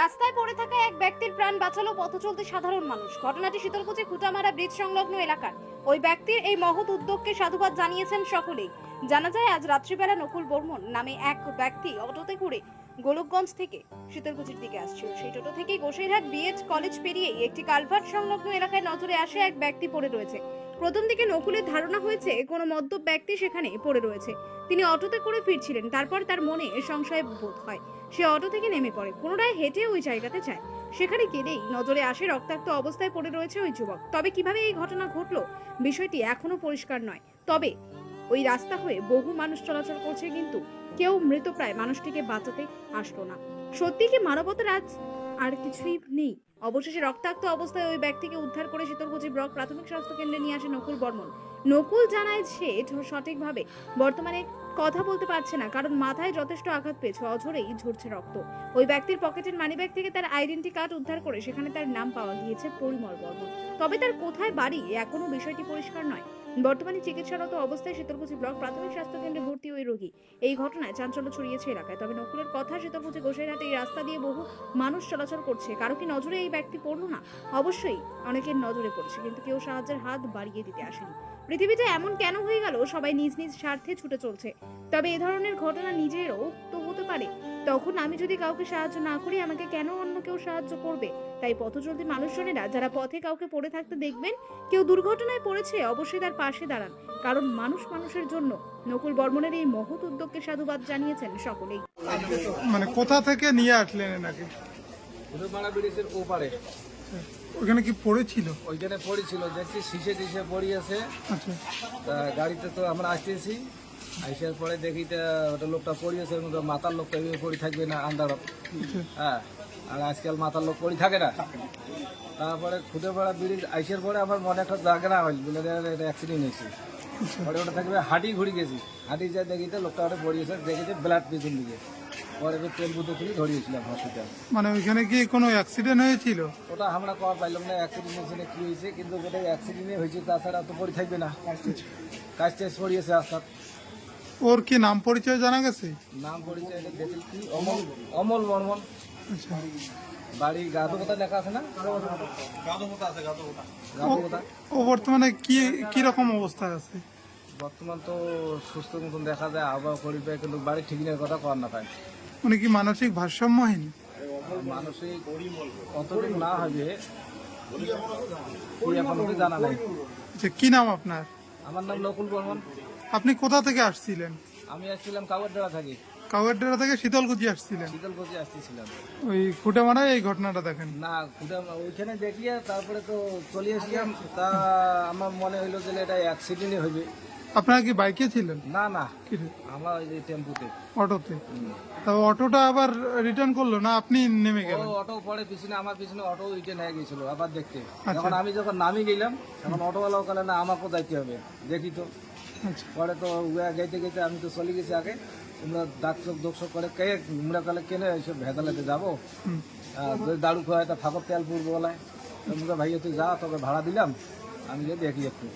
রাস্তায় পড়ে থাকা এক ব্যক্তির প্রাণ বাঁচালো পথ চলতে সাধারণ মানুষ। ঘটনাটি শীতলকুচি খুঁটামারা ব্রিজ সংলগ্ন এলাকার। ওই ব্যক্তির এই মহৎ উদ্যোগকে সাধুবাদ জানিয়েছেন সকলেই। জানা যায়, আজ রাত্রিবেলা নকুল বর্মন নামে এক ব্যক্তি অটোতে করে গোলকগঞ্জ থেকে শীতলকুচির দিকে আসছিল। সেই টোটো থেকে গোসাইরহাট বিএড কলেজ পেরিয়েই একটি কালভার্ট সংলগ্ন এলাকায় নজরে আসে এক ব্যক্তি পড়ে রয়েছে। প্রথম দিকে নকুলের ধারণা হয়েছে, কোনো মদ্যপ ব্যক্তি সেখানে পড়ে রয়েছে। তিনি অটোতে করে ফিরছিলেন, তারপর তার মনে সংশয় বোধ হয়। সে অটো থেকে নেমে পড়ে, পুনরায় হেঁটে ওই জায়গাতে যায়। সেখানে গেলেই নজরে আসে রক্তাক্ত অবস্থায় পড়ে রয়েছে ওই যুবক। তবে কীভাবে এই ঘটনা ঘটলো, বিষয়টি এখনও পরিষ্কার নয়। তবে ওই রাস্তা হয়ে বহু মানুষ চলাচল করছে, কিন্তু কেউ মৃতপ্রায় মানুষটিকে বাঁচাতে আসলো না। সত্যি কি মানবতার আজ আর কিছুই নেই। অবশেষে রক্তাক্ত অবস্থায় ওই ব্যক্তিকে উদ্ধার করে শীতলকুচি ব্লক প্রাথমিক স্বাস্থ্য কেন্দ্রে নিয়ে আসে নকুল বর্মন। নকুল জানায় সে সঠিকভাবে বর্তমানে কথা বলতে পারছে না, কারণ মাথায় যথেষ্ট আঘাত পেয়েছে, অঝরেই ঝরছে রক্ত। ওই ব্যক্তির পকেটের মানিব্যাগ থেকে তার আইডেন্টি কার্ড উদ্ধার করে সেখানে তার নাম পাওয়া গিয়েছে পরিমল বর্মন। তবে তার কোথায় বাড়ি এখনও বিষয়টি পরিষ্কার নয়। বর্তমানে চিকিৎসারত অবস্থায় শীতলকুচি ব্লক প্রাথমিক স্বাস্থ্য কেন্দ্রে ভর্তি ওই রোগী। এই ঘটনায় চাঞ্চল্য ছড়িয়েছে এলাকায়, তবে নকুলের কথা শীতলকুচি গোসাইরহাটে এই রাস্তা দিয়ে বহু মানুষ চলাচল করছে। কারও কি নজরে এই ব্যক্তি পড়ল না? অবশ্যই অনেকের নজরে পড়ছে, কিন্তু কেউ সাহায্যের হাত বাড়িয়ে দিতে আসেনি। পৃথিবীতে এমন কেন হয়ে গেল? সবাই নিজ নিজ স্বার্থে ছুটে চলছে। তবে এ ধরনের ঘটনা নিজেরও তো পারে। তখন আমি যদি কাউকে সাহায্য না করি আমাকে কেন অন্য কেউ সাহায্য করবে? তাই পথচলতি মানুষজনেরা যারা পথে কাউকে পড়ে থাকতে দেখবেন কেউ দুর্ঘটনায় পড়েছে অবশ্যই তার পাশে দাঁড়ান। কারণ মানুষ মানুষের জন্য। নকুল বর্মনের এই মহৎ উদ্যোগকে সাধুবাদ জানিয়েছেন সকলেই। মানে কোথা থেকে নিয়ে আসলেন এনাকে? ওপারে। ওখানে কি পড়েছিল? ওইখানে পড়েছিল দেখছি শিশে টিসে পড়িয়েছে। আচ্ছা। গাড়িতে তো আমরা আসতেছি। আসার পরে দেখি ওটা লোকটা পড়িয়েছে মাথার লোকটা এভাবে পড়ে থাকবে না আন্দার হ্যাঁ আর আজকাল মাথার লোক পড়ে থাকে না। তারপরে খুদেপাড়া ব্রিজ আইসার পরে আমার মনে একটা জাগনা হইল বলে এটা অ্যাক্সিডেন্ট হয়েছে। পরে ওটা থাকবে হাঁটি ঘুরি গেছি। হাঁটি যা দেখিতে লোকটা ওটা পড়িয়েছে দেখেছে ব্লাড পিছন দিকে। পরে তেল বুতে খুলে ধরিয়েছিলাম হসপিটাল মানে ওইখানে কি কোনো অ্যাক্সিডেন্ট হয়েছিল? ওটা আমরা কর পাইলাম না অ্যাক্সিডেন্ট হয়েছে কি হয়েছে কিন্তু ওটা অ্যাক্সিডেন্টে হয়েছে তাছাড়া তো পড়ে থাকবে না। কাজ টাজ পড়িয়েছে আস্তার। ওর কি নাম পরিচয় জানা গেছে? নাম এটা অমল অমল বর্মন। আচ্ছা। বাড়ি গাধবতা লেখা আছে না? গাধবতা ও বর্তমানে কি কি রকম অবস্থায় আছে? বর্তমান তো সুস্থ মতন দেখা যায় আবহাওয়া করিবে কিন্তু বাড়ি ঠিক নেই কথা কর না পায় উনি কি মানসিক ভারসাম্যহীন? মানসিক কতটুকু না হবে কি এখন জানা নাই। আচ্ছা কি নাম আপনার? আমার নাম নকুল বর্মন। আপনি কোথা থেকে আসছিলেন? আমি আসছিলাম কাগরডাড়া থাকি। কাউয়ারডারা থেকে শীতলকুচি আসছিলেন? শীতলকুচি আসতেছিলাম। ওই খুঁটামারায় এই ঘটনাটা দেখেন। না খুদা ওইখানে দেখিয়ে তারপরে তো চলে এসেছিলাম তা আমার মনে হইল যে এটা অ্যাক্সিডেন্টই হইবে। আপনারা কি বাইকে ছিলেন? না না। আমার ওই যে টেম্পুতে। অটোতে? তা অটোটা আবার রিটার্ন করল না আপনি নেমে গেলেন? অটো পরে পিছনে আমার পিছনে অটো রিটার্ন হয়ে গেছিল আবার দেখতে। আচ্ছা। আমি যখন নামি গেলাম তখন অটোওয়ালাও কালে না আমাকেও যাইতে হবে। দেখি তো। পরে তো উয়া গাইতে গাইতে আমি তো চলে গেছি আগে। তোমরা ডাক চোখ দোষ করে কে তোমরা কালে কেনে এইসব ভেজালেতে যাব। যদি দাড়ু খাওয়ায় তা ফাঁকর তেল পুরবো বলায় তোমরা ভাইয়া তুই যা তোকে ভাড়া দিলাম। আমি যে দেখি একটু।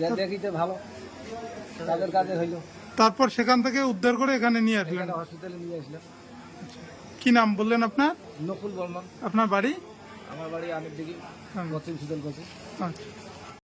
যে দেখিতে ভালো তাদের কাজে হইল। তারপর সেখান থেকে উদ্ধার করে এখানে নিয়ে আসলেন? হসপিটালে নিয়ে আসলাম। কি নাম বললেন আপনার? নকুল বর্মন। আপনার বাড়ি? আমার বাড়ি আমের দিকে হ্যাঁ। পশ্চিম শীতল আচ্ছা।